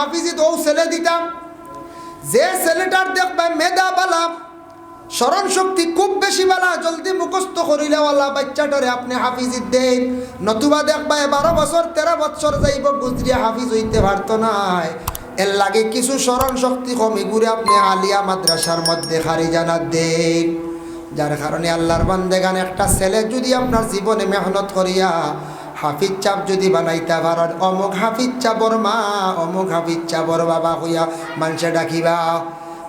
হাফিজি তো ছেলে দিতাম। যে ছেলেটার দেখবে মেধা বালা, স্মরণ শক্তি খুব বেশি বালা, জলদি মুখস্থ করিলেওয়ালা বাচ্চাটারে আপনি হাফিজি দেন। নতুবা দেখবা বারো বছর, তেরো বছর যাইব, গুজরিয়া হাফিজ হইতে পারতো নাই। এর লাগে কিছু স্মরণ শক্তি কমে ঘুরে আপনি আলিয়া মাদ্রাসার মধ্যে খারি জানা দেন। যার কারণে আল্লাহর বান্দেগান একটা ছেলে যদি আপনার জীবনে মেহনত করিয়া হাফিজ চাপ যদি বানাইতে পারেন অমুক হাফিজ চাবর মা, অমুক হাফিজ চাবর বাবা হইয়া মানুষে ডাকিবা।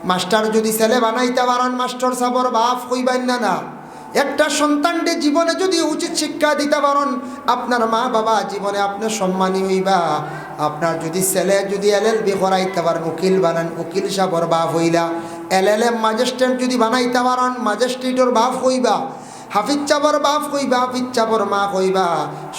মাস্টার যদি ছেলে বানাইতে পারেন মাস্টার সাবর বাপ হইবেন না না। একটা সন্তানকে জীবনে যদি উচিত শিক্ষা দিতে পারেন আপনার মা বাবা জীবনে আপনার সম্মানী হইবা। আপনার যদি ছেলে যদি এল এল বি করাইতে পারেন উকিল বানান, উকিল সাবর বাপ হইলা। এল এল এম ম্যাজিস্ট্রেট যদি বানাইতে পারেন ম্যাজিস্ট্রেটর বাপ হইবা। হাফিজ চাবর বাপ কইবা হাফিজ চাবর মা কইবা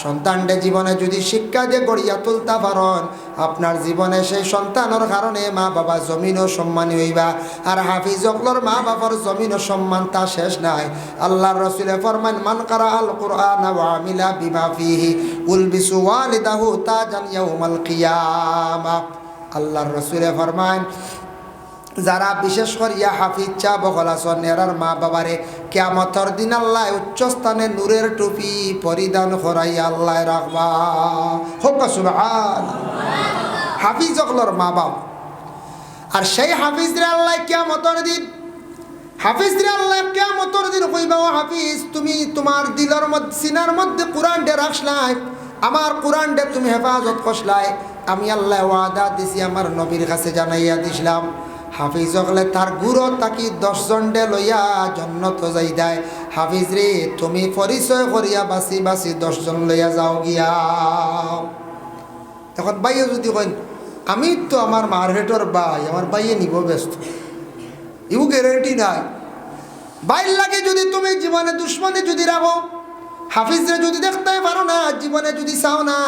সন্তানটা জীবনে যদি শিক্ষা দিয়ে গড়িয়া তুলতে পারন, আপনার জীবনে সেই সন্তানের কারণে মা বাবা জমিনও সম্মানী হইবা। আর হাফিজ অকলর মা বাবার জমিনও সম্মান তা শেষ নাই। আল্লাহর রসুলে ফরমান, মান কারা আল কোরআন আমিলা বিমা ফিহি, উলবিসু ওয়ালিদাহু তাজান ইয়াউমাল কিয়ামা। আল্লাহর রসুলে ফরমান, যারা বিশেষ করিয়া হাফিজ চা বকলাসন এরার মা বাবারে কেমতর দিন আল্লাহ উচ্চ স্থানে নূরের টুপি পরিধান করাই আল্লাহ রাখবা। হোক হাফিজ অকলর মা বাপ আর সেই হাফিজরে আল্লাহ কেমতর দিন হাফিজরে আল্লাহ কেমতর দিন কইবা, ও হাফিজ, তুমি তোমার দিলর মধ্যে, সিনার মধ্যে কোরআনটা রাখলাই আমার কোরআনটা তুমি হেফাজত করলাই আমি আল্লাহ ওয়াদা দিছি, আমার নবীর কাছে জানাইয়া দিছিলাম। হাফিজ হলে তার গুরু তাকি দশজন ডে লইয়া জন্নত যাই দেয়। হাফিজ রে, তুমি পরিচয় করিয়া বাসি বাসি দশজন লইয়া যাও গিয়া। এখন বাইয়ে যদি কইন, আমি তো আমার মার্কেটর বাই আমার বাইয়ে নিব ব্যস্ত। ইউ গ্যারেন্টি নাই। বাইর লাগে যদি তুমি জীবনে দুশ্মনে যদি রাখো হাফিজরে যদি দেখতে পারো না, জীবনে যদি চাও না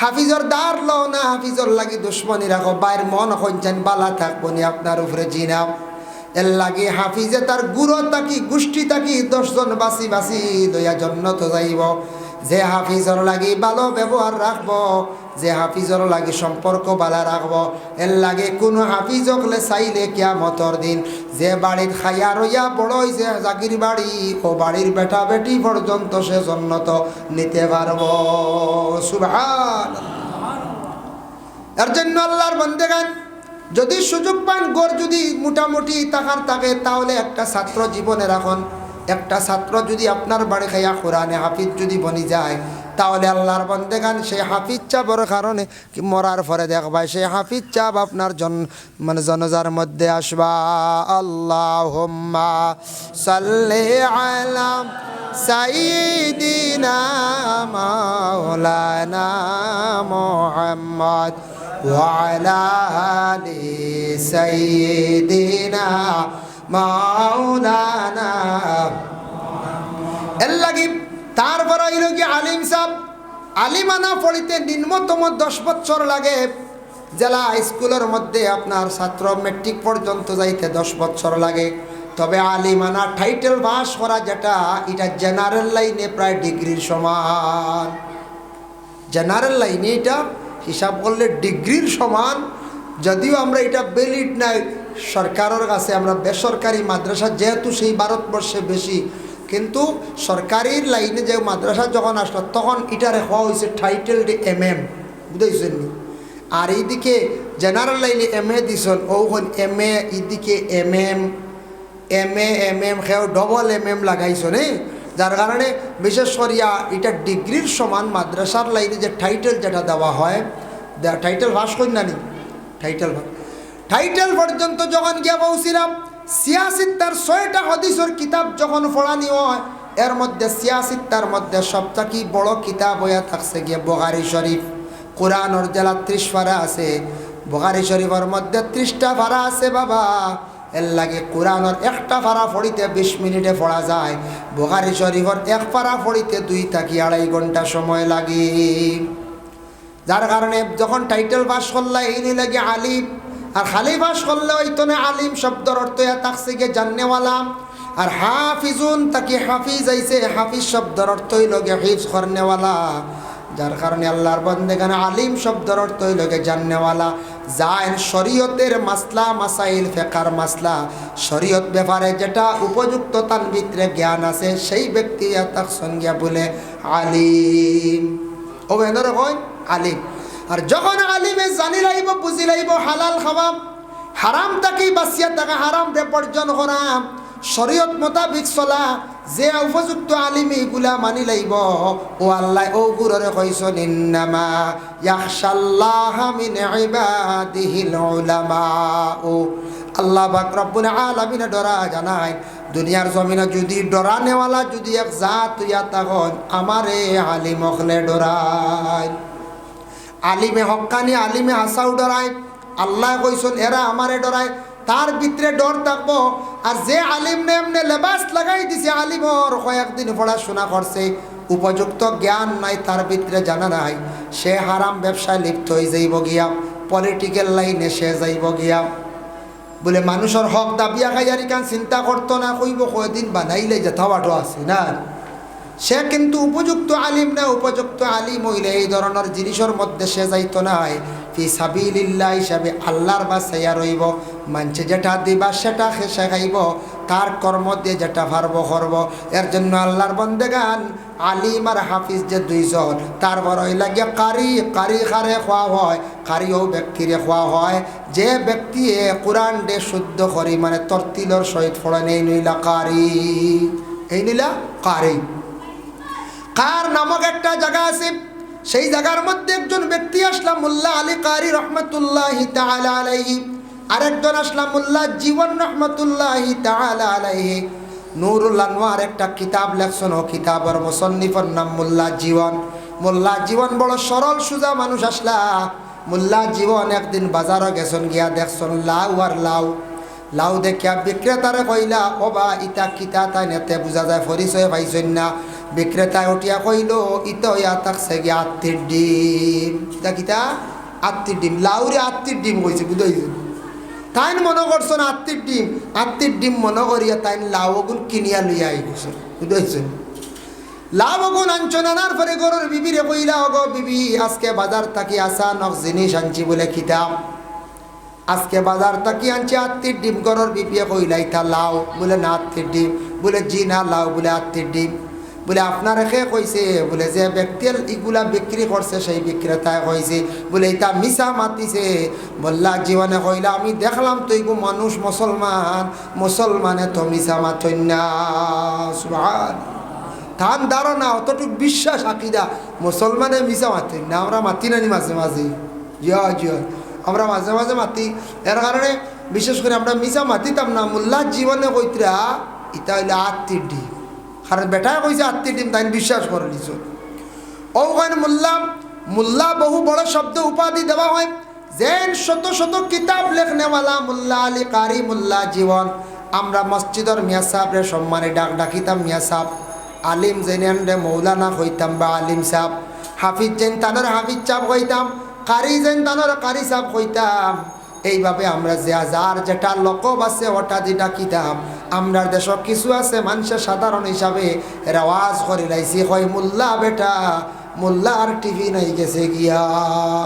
হাফিজর দার লও না, হাফিজর লাগি দুশ্মনী রাখো। বাইর মন হইছেন বালা থাকব নি আপনার উপরে জিনাম এর লাগে হাফিজে তার গুরু তাকি গোষ্ঠী তাকি দশজন বাসি বাসি দয়া জন্য তো যাইব। যে হাফিজর লাগি ভালো ব্যবহার রাখব, যে হাফিজর লাগি সম্পর্ক বালা রাখব, এর লাগে কোনো হাফিজ হলে চাইলে কিয়ামতর দিন যে বাড়ির খাইয়া রইয়া বড় যে জাকির বাড়ি ও বাড়ির বেটা বেটি পর্যন্ত সে জন্নত নিতে পারব। সুভান এর জন্য আল্লাহর বন্দেগান, যদি সুযোগ পান গড় যদি মোটামুটি টাকার থাকে তাহলে একটা ছাত্র জীবনে রাখুন। একটা ছাত্র যদি আপনার বাড়ি খাইয়া কোরআনে হাফিজ যদি বনি যায় তাহলে আল্লাহর বন্দেগান সেই হাফিজ চাপর কারণে কি মরার পরে দেখবা সেই হাফিজ চাপ আপনার জন মানে জনজার মধ্যে আসবা আল্লাহ সাল্লে আলাম সাইদিনা মাওলানা মোহাম্মদ وعلى آل سيدنا মাওলানা। এর লাগি তারপর হইল কি আলিম সাহ আলিমানা পড়িতে নিম্নতম দশ বছর লাগে। জেলা স্কুলের মধ্যে আপনার ছাত্র মেট্রিক পর্যন্ত যাইতে দশ বছর লাগে। তবে আলিমানা টাইটেল পাস করা যেটা, এটা জেনারেল লাইনে প্রায় ডিগ্রির সমান। জেনারেল লাইনে এটা হিসাব করলে ডিগ্রির সমান। যদিও আমরা এটা বেলিড নাই সরকারের কাছে আমরা বেসরকারি মাদ্রাসা, যেহেতু সেই ভারতবর্ষে বেশি, কিন্তু সরকারি লাইনে যে মাদ্রাসা যখন আসলো, তখন এটারে হওয়া হয়েছে টাইটেল ডি এম এম বুঝেছেন আর এইদিকে জেনারেল লাইনে এম এ দিছেন ওখন এম এ এইদিকে এম এম এম এ এম এম খেয়েও ডবল এম এম লাগাইছেন হ্যাঁ যার কারণে বিশেষ করিয়া এটা ডিগ্রির সমান মাদ্রাসার লাইনে যে টাইটেল যেটা দেওয়া হয় টাইটেল ভাস করি না নি? টাইটেল টাইটেল পর্যন্ত যখন গিয়া পৌঁছিলাম সিয়াসিত্তার ছয়টা হদিসর কিতাব যখন পড়ানি হয়, এর মধ্যে সিয়াসিত্তার মধ্যে সবথেকে বড় কিতাব হইয়া থাকছে গিয়ে বগারি শরীফ। কোরআনর জেলা ত্রিশ ফারা আছে বগারি শরীফের মধ্যে ত্রিশটা ভাড়া আছে বাবা। এর লাগে কোরআনের একটা ফাড়া ফড়িতে বিশ মিনিটে পড়া যায়, বোখারি শরীফর এক ফাড়া ফড়িতে দুই থাকি আড়াই ঘণ্টা সময় লাগে। যার কারণে যখন টাইটেল পাস করলে, এই নিয়ে লাগে আলিম আর খালি পাস করলে ওই তো আলিম শব্দর অর্থ থাকছে গিয়ে জাননেওয়ালা। আর হাফিজুন তাকে হাফিজ আইছে হাফিজ শব্দর অর্থ হইল গে হিফজ করনেওয়ালা। যার কারণে আল্লাহর বন্দেখানে আলিম শব্দর অর্থ হইল গে জাননেওয়ালা। যান শরীয়তের মাসলা, মাসাইল ফেকার মাসলা। শরীয়ত ব্যাপারে যেটা উপযুক্ত তার ভিতরে জ্ঞান আছে, সেই ব্যক্তি তাক সঙ্গিয়া বলে আলিম। ও বেন্দর কয়, আলিম। আর যখন আলিমে জানি লাইব বুঝি লাইব হালাল খাওয়া হারাম তাকেই বাঁচিয়া তাকে হারাম রে বর্জন করা শরীয়ত মোতাবিক চলা, যে উপযুক্ত আলিম এইগুলা মানি লাইব ও আল্লাহ ও গুররে কইছন ইন্নামা ইয়াখশাল্লাহ মিন ইবাদিহিল উলামা ও আল্লাহ পাক রব্বুল আলামিন ডরা জানায় দুনিয়ার জমিনে যদি ডরা নেওয়ালা যদি এক জাত ইয়া তখন আমারে আলিম হলে ডরায় আলিমে হক্কানি আলিমে হাসাও ডরায়। আল্লাহ কইসন, এরা আমারে ডরায়। তার ভিতরে ডর থাকব। আর যে আলিম নে এমনি লেবাস লাগাই দিছে, আলিমর কয়েকদিন পড়াশোনা করছে। উপযুক্ত জ্ঞান নাই, তার ভিতরে জানা নাই। সে হারাম ব্যবসায় লিপ্ত হয়ে যাইব গিয়া পলিটিক্যাল লাইনে সে যাইব গিয়া। বলে, মানুষের হক দাবিয়া খাইয়ারি কান চিন্তা করতো না, কইব কয়দিন বানাইলে যেথাবাটো আছে না? সে কিন্তু উপযুক্ত আলিম না, উপযুক্ত আলিম হইলে এই ধরনের জিনিসের মধ্যে সে যাইতো নাই ফি সাবিলিল্লাহ হিসাবে আল্লাহর বাসাইয়া রইব মানছে যেটা দিবা সেটা খেসে খাইব, তার কর্ম দিয়ে যেটা পারব করব। এর জন্য আল্লাহর বন্দেগান, আলিম আর হাফিজ যে দুইজন তারপর ওই লাগে কারি কারি খারে খোয়া হয়, কারি ও ব্যক্তিরে খোয়া হয়। যে ব্যক্তি কোরআন ডে শুদ্ধ করি মানে তরতিলর সহিত ফোড়েন এই নইলা কারি। এই নইলা কারি। কার নামক একটা জায়গা আছে? সেই জায়গার মধ্যে একজন ব্যক্তি আসলাম, মোল্লা আলী কারি রহমতুল্লাহ আলাইহি। আরেকজন আসলাম, মোল্লা জীবন রহমতুল্লাহ আলাইহি। নুরুল আনোয়ার একটা কিতাব লেখছেন, ও কিতাবের মুসন্নিফর নাম মোল্লা জীবন। মোল্লা জীবন বড় সরল, সুজা মানুষ আসলা। মোল্লা জীবন একদিন বাজারও গেছেন, গিয়া দেখছেন লাউ আর লাউ। লাউ দেখিয়া বিক্রেতারে কইলা, ও বা ইটা কিতা তাই নেতে, বুঝা যায়, পরিচয় পাইছেন না। বিক্রেতায় উঠিয়া কইল ইতো ইয়া থাকছে গিয়া আত্মীর ডিম। কিতা আত্মীর ডিম। লাউরে আত্মীর ডিম কইছে, বুঝাইছে? তাইন মনে করছ না আত্মীর ডিম? আত্মীর ডিম মনে করিয়া তাইন লাউ ওগুন কিনিয়া লইয়া আই গেছে বুঝাইছে? লাভ ওগুন আনছো নানার পরে গরুর বিবিরে কইলা, ওগো বিবি, আজকে বাজার থাকি আসা নক জিনিস আনছি বলে কিতাব আজকে বাজার তাকি আনছে আত্মীর ডিম। গরর বিপিয়ে কইলাই তা লাও বলে না আত্মীর ডিম। বলে জি না লাও বলে আত্মীর ডিম। বলে আপনার একে কইছে, বলে, যে ব্যক্তি ইগুলা বিক্রি করছে, সেই বিক্রেতায় কইছে। বলে, এটা মিশা মাতিছে। বললা, জীবনে কইলা, আমি দেখলাম তো ইগু মানুষ মুসলমান, মুসলমানে তো মিশা মাথই না। ধান ধারণা অতটুকু বিশ্বাস, আকিদা। মুসলমানে মিশা মাতি না, আমরা মাতি নানি মাঝে মাঝে। জিয়া জিয়া। আমরা মাঝে মাঝে মাতি। এর কারণে, বিশেষ করে আমরা মিশা মাতিতাম না। মোল্লার জীবনে কইতরা ইটা হইলে আত্মীর ডিম কারণ বেটা কইছে আত্মীর ডিম তাই বিশ্বাস করে নিছ। ওখানে মোল্লা মোল্লা বহু বড় শব্দ উপাধি দেওয়া হয়। যেন শত শত কিতাব লেখনেওয়ালা মোল্লা আলী কারি মোল্লা জীবন। আমরা মসজিদর মিয়া সাহেবরে সম্মানে ডাক ডাকিতাম মিয়া সাহেব। আলিম জেনেন রে মৌলানা হইতাম বা আলিম সাহেব। হাফিজ জেন তানোর হাফিজ চাপ হইতাম, কারি যেন তানোর কারি সাপ কইতাম এইভাবে আমরা যে যার যেটা লকব আছে, ওটা যেটা কিতাম আমরার দেশ কিছু আছে, মানুষের সাধারণ হিসাবে রেওয়াজ করে লাইছি। হয় মোল্লা বেটা মোল্লা আর টিভি নাই গেছে গিয়া।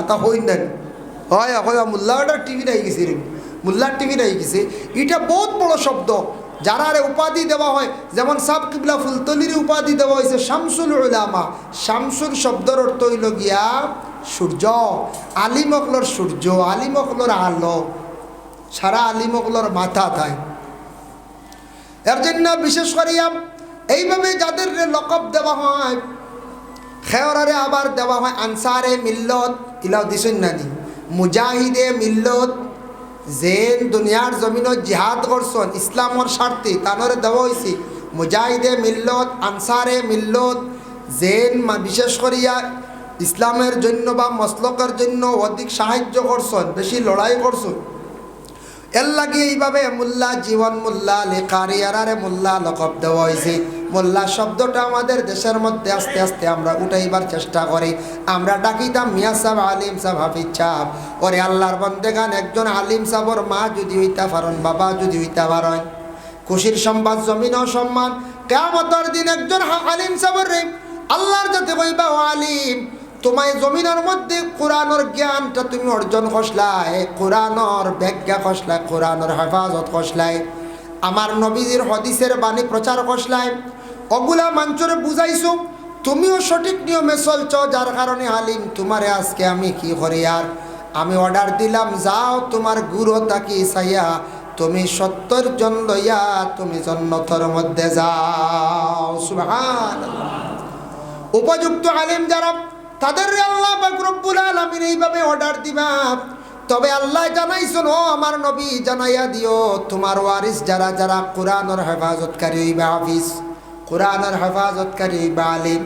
তা হই নেন হয় হয় মোল্লা বেটার টিভি নাই গেছে মোল্লার টিভি নাই গেছে। এটা বহুত বড় শব্দ। যারা উপাধি দেওয়া হয়, যেমন সাব কিবলা ফুলতলির উপাধি দেওয়া হয়েছে শামসুল উলামা। শামসুল শব্দর অর্থ হইল গিয়া সূর্য। আলিমকলর সূর্য আলিমকলর আলো। সারা আলিমকলর মাথা থায় এর জন্য বিশেষ করিয়া এইভাবে যাদের লকব দেওয়া হয় খেয়রারে আবার দেওয়া হয় আনসারে মিল্লত ইলাও দিছেন নানি মুজাহিদে মিল্লত জেন দুনিয়ার জমিনত জিহাদ করছন, ইসলামর স্বার্থে তানরে দেওয়া হয়েছে মুজাহিদে মিল্লত, আনসারে মিল্লত জেন বিশেষ করিয়া ইসলামের জন্য বা মসলকের জন্য অধিক সাহায্য করছন, বেশি লড়াই করছন। এর লাগে এইভাবে মোল্লা, জীবন মোল্লা লেখারিয়ারে মোল্লা লকব দেওয়া হয়েছে মোল্লা শব্দটা আমাদের দেশের মধ্যে আস্তে আস্তে আমরা উঠাইবার চেষ্টা করি। আমরা ডাকিতাম, মিয়া সাহেব, আলিম সাহেব, হাফিজ সাহেব। ওরে আল্লাহর বন্দে গান একজন আলিম সাহেবর মা যদি হইতা পারন, বাবা যদি হইতা পারেন। খুশির সম্বাদ জমিন সম্মান কেমতর দিন একজন আলিম সাহেবর রে আল্লাহর যাতে কইবা ও আলিম। তোমায় জমিনের মধ্যে কোরআনের জ্ঞানটা তুমি অর্জন করসলাই কোরআনর ব্যাখ্যা করসলাই কোরআনর হেফাজত করসলাই আমার নবীজির হদিসের বাণী প্রচার করসলাই অগুলা মাঞ্চরে বুঝাইছো, তুমিও সঠিক নিয়মে চলছ, যার কারণে আলিম, তোমারে আজকে আমি কি করি আর? আমি অর্ডার দিলাম, যাও তোমার গুরু তাকি চাইয়া তুমি সত্তর জন লইয়া তুমি জন্নতর মধ্যে যাও। সুবহান উপযুক্ত আলিম যারা তাদের আল্লাহ বাকরব্বুল আলমিন এইভাবে অর্ডার দিবা। তবে আল্লাহ জানাইছেন, ও আমার নবী, জানাইয়া দিও, তোমার ওয়ারিস যারা যারা কোরআনের হেফাজতকারী হইবা হাফিজ, কোরআনের হেফাজতকারী হইবা আলিম,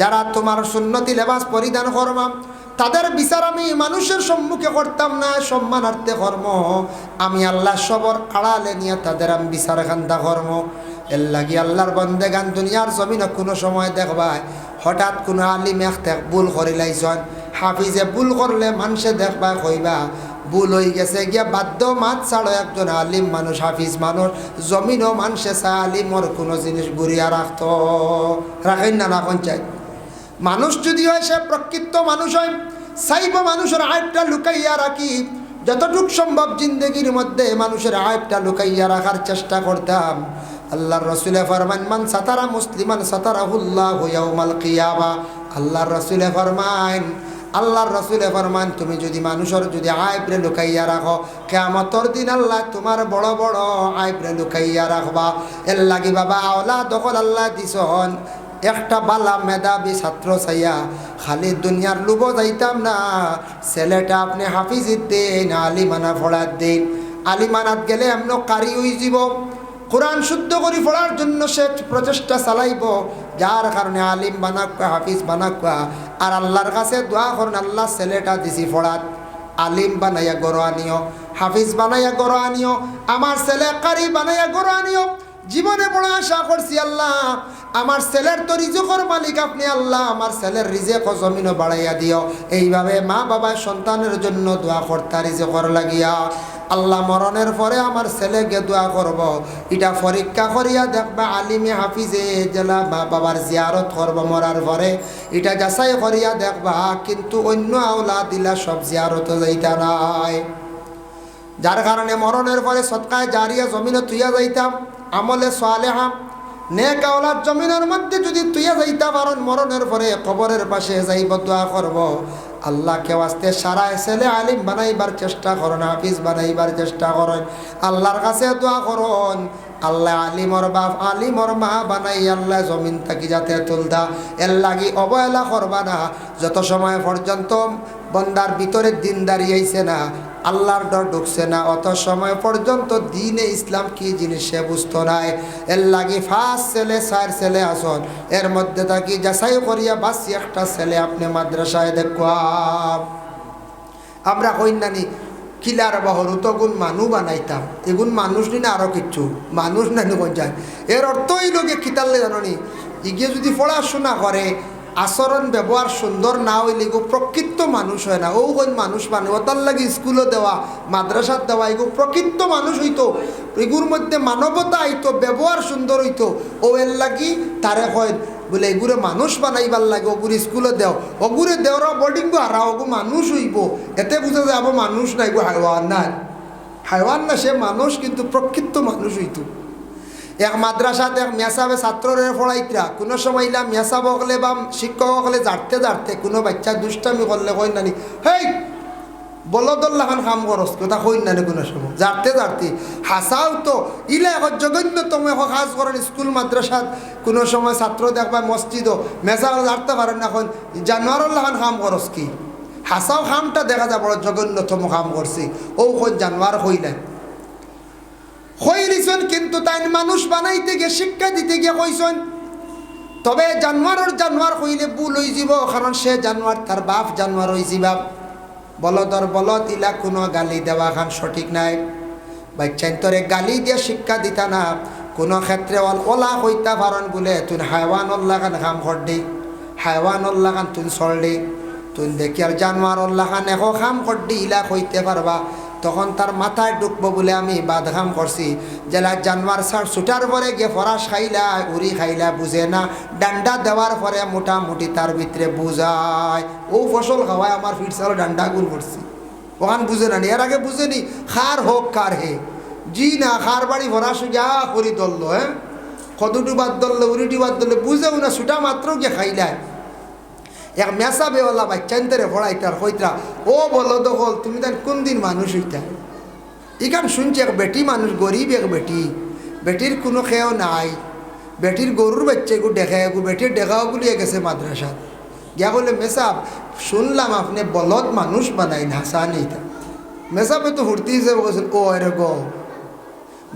যারা তোমার সুন্নতি লেবাস পরিধান করবা, তাদের বিচার আমি মানুষের সম্মুখে করতাম না, সম্মানার্থে কর্ম আমি আল্লাহ সবর আড়ালে নিয়ে তাদের আমি বিচার খান্দা কর্ম এর লাগি আল্লাহর বন্দে গান দুনিয়ার জমিনে কোনো সময় দেখবায় হঠাৎ কোনো আলিম এক ভুল করিলাইছন হাফিজে ভুল করলে মানুষে দেখবা, কইবা, ভুল হয়ে গেছে গিয়া বাদ্য মাত ছাড়ো একজন আলিম মানুষ, হাফিজ মানুষ। জমিনও মানুষে চায় আলিমর কোনো জিনিস বুড়িয়া রাখত রাখেন না, রাখন চাই। মানুষ যদি হয় সে প্রকৃত মানুষ হয়। চাইব মানুষের আয়টা লুকাইয়া রাখি। যতটুক সম্ভব জিন্দগির মধ্যে মানুষের আয়টা লুকাইয়া রাখার চেষ্টা করতাম। আল্লাহর রসুলে ফরমান, মান সাতারা মুসলিমান সাতারাহুল্লাহ ইয়াউমাল কিয়ামা। আল্লাহর রসুলে ফরমান, আল্লাহর রসুলে ফরমান, তুমি যদি মানুষের যদি আইব্রে লুকাইয়া রাখো কেমতর দিন আল্লাহ তোমার বড় বড় আইব্রে লুকাইয়া রাখবা। এর লাগি বাবা আওলা দখল আল্লাহ দিছন, একটা বালা মেধাবী ছাত্র চাইয়া খালি দুনিয়ার লুব যাইতাম না। ছেলেটা আপনি হাফিজির দিন আলিমানা ফড়ার দিন আলিমানাত গেলে এমন কারি হই যাব কোরআন শুদ্ধ করি পড়ার জন্য সে প্রচেষ্টা চালাইব। যার কারণে আলিম বানাকুয়া হাফিজ বানাকুয়া আর আল্লাহর কাছে দোয়া করুন, আল্লাহ ছেলেটা দিছি ফড়াত আলিম বানাইয়া গড় আনিও, হাফিজ বানাইয়া গড় আনিও, আমার ছেলে কারি বানাইয়া গড় আনিও। জীবনে বড় আশা করছি আল্লাহ, আমার ছেলের তো রিজকর মালিক আপনি আল্লাহ, আমার ছেলের রিজেক জমিনও বাড়াইয়া দিও। এইভাবে মা বাবা সন্তানের জন্য দোয়া কর্তা রিজেকর লাগিয়া আল্লাহ মরণের পরে আমার ছেলেকে দোয়া করব। এটা পরীক্ষা করিয়া দেখবা আলিমে হাফিজে জেলা মা বাবার জিয়ারত করব মরার পরে। এটা যাচাই করিয়া দেখবা, কিন্তু অন্য আওলা দিলা সব জিয়ারত যাইতা নাই। যার কারণে মরণের পরে সৎকায় জারিয়া জমিনে তুইয়া যাইতাম, আমলে সোয়ালেহা নেক আওলার জমিনের মধ্যে যদি তুইয়া যাইতা পারন, মরণের পরে কবরের পাশে যাইব, দোয়া করব। আল্লাহকে আসতে সারা ছেলে আলিম বানাইবার চেষ্টা করুন হাফিজ বানাইবার চেষ্টা করেন আল্লাহর কাছে দোয়া করুন। আল্লাহ আলিমর বাপ, আলিমর মা বানাই, আল্লাহ জমিন থাকি যাতে তুলদা এর লাগি অবহেলা করবা না। যত সময় পর্যন্ত বন্দার ভিতরে দিন দাঁড়িয়েছে না আল্লাহর ডর ঢুকছে না, অত সময় পর্যন্ত দিনে ইসলাম কি জিনিস সে বুঝতো নাই এর লাগি ফার্স্ট ছেলে, চার ছেলে আসন। এর মধ্যে থাকি যাচাই করিয়া বাসি একটা ছেলে আপনি মাদ্রাসায় দেখুয়া আমরা কইনানি, কিলার বহরু গুণ মানু বানাইতাম। এগুন মানুষ নি না আরও কিচ্ছু, মানুষ নানি কোন যায়। এর অর্থ এই লোকে কিতালে জাননি। ইগে যদি পড়াশোনা করে আচরণ ব্যবহার সুন্দর না হইলে গো প্রকৃত মানুষ হয় না। ও কোন মানুষ মানে। ও তার লাগে স্কুলে দেওয়া মাদ্রাসাত দেওয়া এগো প্রকৃত মানুষ হইতো। এগুর মধ্যে মানবতা আইতো ব্যবহার সুন্দর হইতো। ও এর লাগি তারে হয় বলে এগুলো মানুষ বানাইবার লাগে ওগুলো স্কুলে দেও। ওগুলো দেওরা বোর্ডিং হারা ওগু মানুষ হইব। এতে বুঝা আবার মানুষ নাই গো হাইওয়ান না হাইওয়ান না, সে মানুষ কিন্তু প্রকৃত মানুষ হইতো। এক মাদ্রাসাত এক মেসাবে ছাত্ররে পড়াইতরা, কোনো সময় ইলা মেসাব হলে বা শিক্ষক হলে জারতে জারতে কোনো বাচ্চা দুষ্টামি করলে কই নানি হেই বলদল্লাখান কাম করস, কথা কই নানি কোনো সময়, জারতে জারতে। হাসাও তো, ইলা এখন জঘন্যতম এখন কাজ করেন স্কুল, মাদ্রাসাত, কোনো সময় ছাত্র দেখবা মসজিদও, মেসাব জারতে পারেন এখন জানোয়ারল্লাখান কাম করস কি? হাসাও খামটা দেখা যায় বড় জঘন্যতম কাম করছি, ও কোন জানোয়ার হইলেন হইলিছন কিন্তু তাই মানুষ বানাইতে গিয়ে, শিক্ষা দিতে গিয়ে কইসন তবে জানোয়ারের জানোয়ার কইলে ভুল হয়ে যাব, কারণ সে জানোয়ার, তার বাপ জানোয়ার হয়ে যাবা বলদর বলদ ইলা কোনো গালি দেওয়া খান সঠিক নাই। বাচ্চাইন তোরে গালি দিয়ে শিক্ষা দিতা না, কোনো ক্ষেত্রে অল ওলা কইতা পারন বলে তুই হাইওয়ান অল্লা খান কাম কর দি হাইওয়ান অল্লা খান তুই দি তুই দেখি আর জানোয়ার অল্লা খান এখো কাম কর দি ইলা কইতে পারবা। তখন তার মাথায় ঢুকবো বলে আমি বাদঘাম করছি। জেলা জানোয়ার সার ছুটার পরে গিয়ে ফরাস খাইলা, উড়ি খাইলা, বুঝে না। ডান্ডা দেওয়ার পরে মোটামুটি তার ভিতরে বুঝায়, ও ফসল খাওয়ায় আমার ফিটসাল ডান্ডা গুল করছি। ওখান বুঝে না, এর আগে বুঝেনি খার হোক, কার হে। জি না, খার বাড়ি ভরা সুজা করি দলল হ্যাঁ? কদুটি বাদ দললে উড়িটি বাদ দললে বুঝেও না, ছুটা মাত্র গিয়ে খাইলায়। এক মেসা বেওয়ালা বাচ্চান্তরে পড়াইতার হইতা ও বলো দখল, তুমি তার কোন দিন মানুষ হইতা? ইখান শুনছি এক বেটি মানুষ, গরিব এক বেটি। বেটির কোনো খেয়েও নাই। বেটির গরুর বাচ্চা এগু দেখে এগু বেটির দেখাও গুলিয়ে গেছে মাদ্রাসাত। গিয়া বলে মেসাব শুনলাম আপনি বলদ মানুষ বানাই না হাসানিটা মেসাবে তো হুর্তি হিসেবে বলছেন ও এরে গো বলে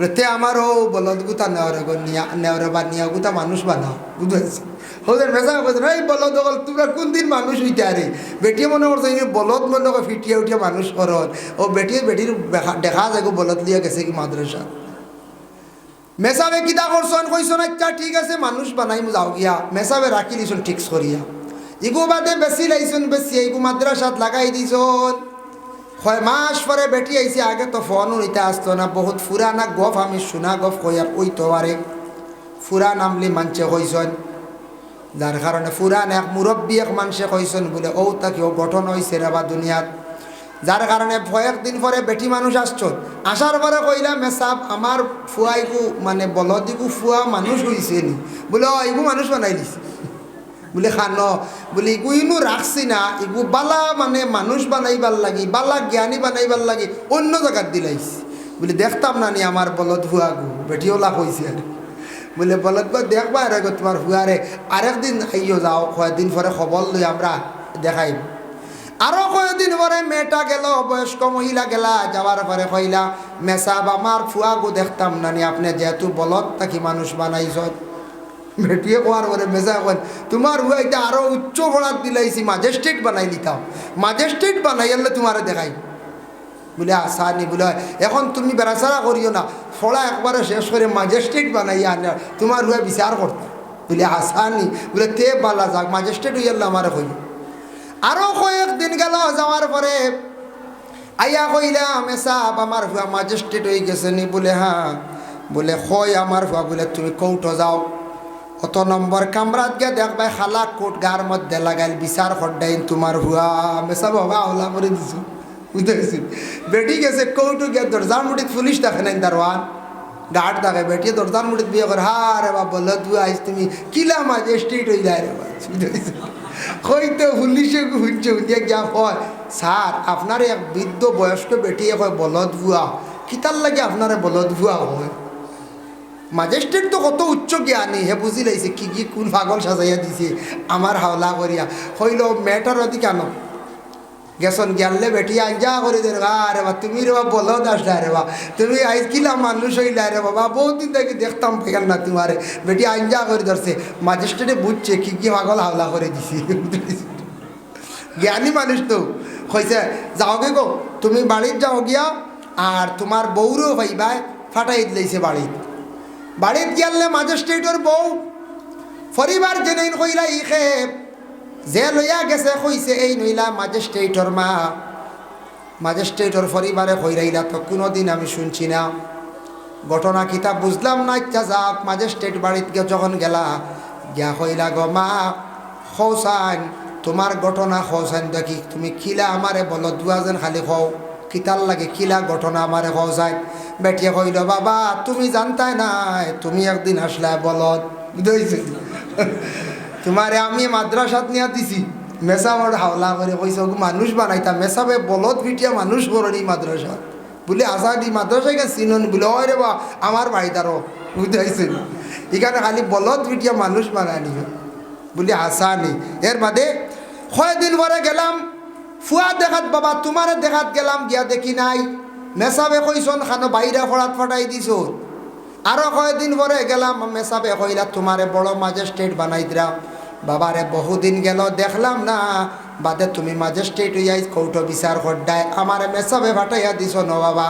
তে আমার ও বলদ গুতা নেওয়ারে নিয়া নেওয়ারে বা নিয়া গুতা মানুষ বানাও, বুঝেছি? হোদের মেসা বলছেন, এই বলদ হল তোমরা কোন দিন মানুষ হইতে আরে? বেটিয়ে মনে করছে বলদ মনে করে ফিটিয়ে উঠিয়ে মানুষ করন ও বেটিয়ে বেটির দেখা- যায় বলদ লিয়ে গেছে কি মাদ্রাসা। মেসাবে কিতা করছন, কইছন আচ্ছা ঠিক আছে, মানুষ বানাই যাও গিয়া। মেসাবে রাখি দিছন ঠিক করিয়া। ইগু বাদে বেশি লাইছন, বেশি, ইগু মাদ্রাসাত লাগাই দিছন। হয় মাস পরে বেটি আইছে, আগে তো ফোন নিতে আসতো না, বহুত ফুরানা গফ আমি শোনা গফ কইয়া কইতো আরে। ফুরা নামলি মানছে কইছন। যার কারণে ফুরান এক মুরব্বী এক মানুষে কইছন বলে ও তাকে ও গঠন হয়েছে রে বা দুনিয়াত? যার কারণে দিন পরে বেটি মানুষ আসছন। আসার পরে কইলা মেসাব আমার ফুয়াইকু মানে বলদিকু ফুয়া মানুষ হইছে নি। বলে ও মানুষ বানাই দিছে। বলে খানো বলে ইগু ইনু রাখছি না, ইগু বালা মানে মানুষ বানাইবার লাগি, বালা জ্ঞানী বানাইবার লাগি অন্য জায়গাত দিলাইছি। বলে দেখতাম না নি আমার বলদ ফুয়াগু বেটিওলা কইছে আর বলে বলদ বা দেখবা আরে গো তোমার ফুয়ারে আরেকদিন আইও যাও, কয়েকদিন পরে খবর লই আমরা দেখাইব আরও কয়েকদিন পরে মেয়েটা গেল, বয়স্ক মহিলা গেলা যাওয়ার পরে কইলা মেসাব আমার ফুয়াগু দেখতাম না নি আপনি যেহেতু বলদ তাকি মানুষ বানাইছ। বেটিয়ে কোয়ার পরে মেসা কন তোমার হুয়াইটা আরও উচ্চ ভরাত দিলাইছি মাজেস্ট্রেট বানাই দিতাম মাজেস্ট্রেট বানাই আনলে তোমারে দেখাই বলে আসানি বলে এখন তুমি বেড়াচারা করিও না ফলা একবারে শেষ করে মাজেস্ট্রেট বানাই আনে তোমার হুয়া বিচার করতে বলে আসানি বলে তে বালা যাক মাজেস্ট্রেট হইয়াল আমার কই আরও কয়েকদিন গেল যাওয়ার পরে আইয়া কইলা মেসাব আমার হুয়া মাজেস্ট্রেট হয়ে গেছে নি বলে হ্যাঁ বলে হয় আমার হুয়া বলে তুমি কৌটো যাও কত নম্বর কামরাত গিয়া দেখবাই খালা কোট গার মধ্যে লাগাইল বিচার খড্ডাইন তোমার হুয়া। মেসা বাবা আওলা করে দিছো। বুঝতে গেছি বেটি গেছে, কৌটু গিয়া দরজার মুঠিত পুলিশ দেখে নাই দারোয়ান। গার্ড দেখে বেটি দরজার মুঠিত বিয়ে করে হা রে বা বলল তুই আইস তুমি কিলা মাঝে স্ট্রিট হয়ে যায় রে বুঝতে গেছি কইতে পুলিশে শুনছে শুনিয়া গিয়া কয়, স্যার, আপনার এক বৃদ্ধ বয়স্ক বেটিয়ে কয়, বলদ ভুয়া কিতার লাগে আপনারে বলদ ভুয়া হয়। মাজেস্ট্রেট তো কত উচ্চ জ্ঞানী, হে বুঝি লাইছে কি কি, কোন পাগল সাজাইয়া দিছে আমার হাওলা করিয়া। হইল মেটার অতি কেন গেছন গেলে বেটি আঞ্জা করে দে আরে বা, তুমি রে বা বলো আসলা রে বা। তুমি আইস কিলা মানুষ হইলা রে বাবা, বহুত দিন থেকে দেখতাম পেগান না তোমারে বেটি আঞ্জা করে ধরছে মাজিস্ট্রেটে বুঝছে কি কি পাগল হাওলা করে দিছে। জ্ঞানী মানুষ তো কইছে যাওগে গো তুমি বাড়ির যাও গিয়া আর তোমার বউরও ভাইবাই ফাটাই দিলাইছে বাড়িত বাড়িত গেলে মাজিস্ট্রেটর বউ পরিবার জেনে কইলা ই খেপ যে লইয়া গেছে কইছে এই নইলা মাজিস্ট্রেটর মা। মাজিস্ট্রেটর পরিবারে কইরাইলা তো কোনোদিন আমি শুনছি না। ঘটনা কিতা বুঝলাম না, ইচ্ছা যাক মাজিস্ট্রেট বাড়িত যখন গেলা, গিয়া কইলা গো মা খৌসান তোমার ঘটনা খৌসান দেখি, তুমি খিলা আমারে বলো দুয়াজন খালি খও কিতার লাগে খিলা ঘটনা আমারে খৌসান বেটিয়ে কইল, বাবা, তুমি জানতাই নাই, তুমি একদিন আসলা বলত বুঝতে তোমারে আমি মাদ্রাসাত নিয়া দিছি। মেসাবর হাওলা করে কইস মানুষ বানাইতা। মেসাবে বলত পিটিয়া মানুষ বরণি মাদ্রাসা বলে আসাদি মাদ্রাসায় গেছে। চিনন বলে ওই রে বা আমার বাড়িতারও বুঝতে এখানে খালি বলত পিটিয়া মানুষ বানানি। বলে, আসানি। এর বাদে কয়দিন পরে গেলাম ফুয়া দেখাত বাবা, তোমারে দেখাত গেলাম, গিয়া দেখি নাই। মেসাবে কইসন খানো বাইরে ফড়াত ফাটাই দিছ আরও কয়েকদিন পরে গেলাম মেসাবে কইলা তোমারে বড় ম্যাজিস্ট্রেট বানাই দিলাম বাবারে বহুদিন গেল, দেখলাম না, বাদে তুমি ম্যাজিস্ট্রেট হইয়াই কৌটো বিচার খড্ডায় আমারে মেসাবে ফাটাইয়া দিছ ন বাবা,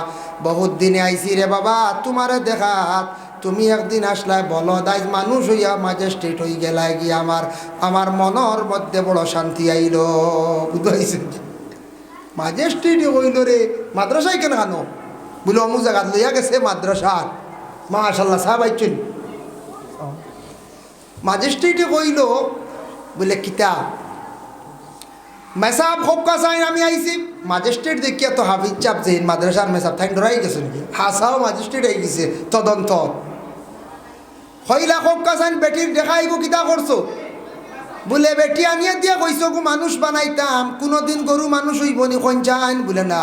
বহুত দিনে আইসি রে বাবা তোমারে দেখাত। তুমি একদিন আসলাই বলো দাই মানুষ হইয়া ম্যাজিস্ট্রেট হই গেলাই গিয়ে আমার আমার মনের মধ্যে বড় শান্তি আইল। বুঝতে মাজেস্ট্রেট কইল রে, মাদ্রাসায় কেন খানো বলে, অমুক জায়গা লইয়া গেছে মাদ্রাসার। মাশাল্লাহ সাহেব আইছেন। মাজিস্ট্রেটে কইল বলে, কিতা? মেসাব হকা চাইন আমি আইছি। মাজিস্ট্রেট দেখিয়া তো হাফিজ চাপ যে, মাদ্রাসার মেসাব থাইন ধরাই গেছে নাকি? হাসাও মাজিস্ট্রেট আই গেছে, তদন্ত। হইলা চাইন বেটির দেখাইব কিতা করছ বলে, বেটি আনিয়ে দিয়া কইছো গো মানুষ বানাইতাম, কোনোদিন গরু মানুষ হইব নি কঞ্চাইন বলে, না।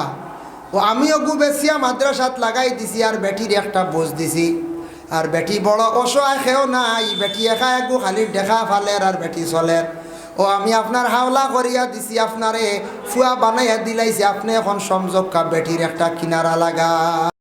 ও আমিও গু বেশিয়া মাদ্রাসাত লাগাই দিছি আর বেটির একটা বোঝ দিছি। আর বেটি বড় অসহায় খেও নাই। বেটি একা একু খালি দেখা ফালের আর বেটি চলের ও আমি আপনার হাওলা করিয়া দিছি আপনারে ফুয়া বানাইয়া দিলাইছি। আপনি এখন সংযোগ বেটির একটা কিনারা লাগা।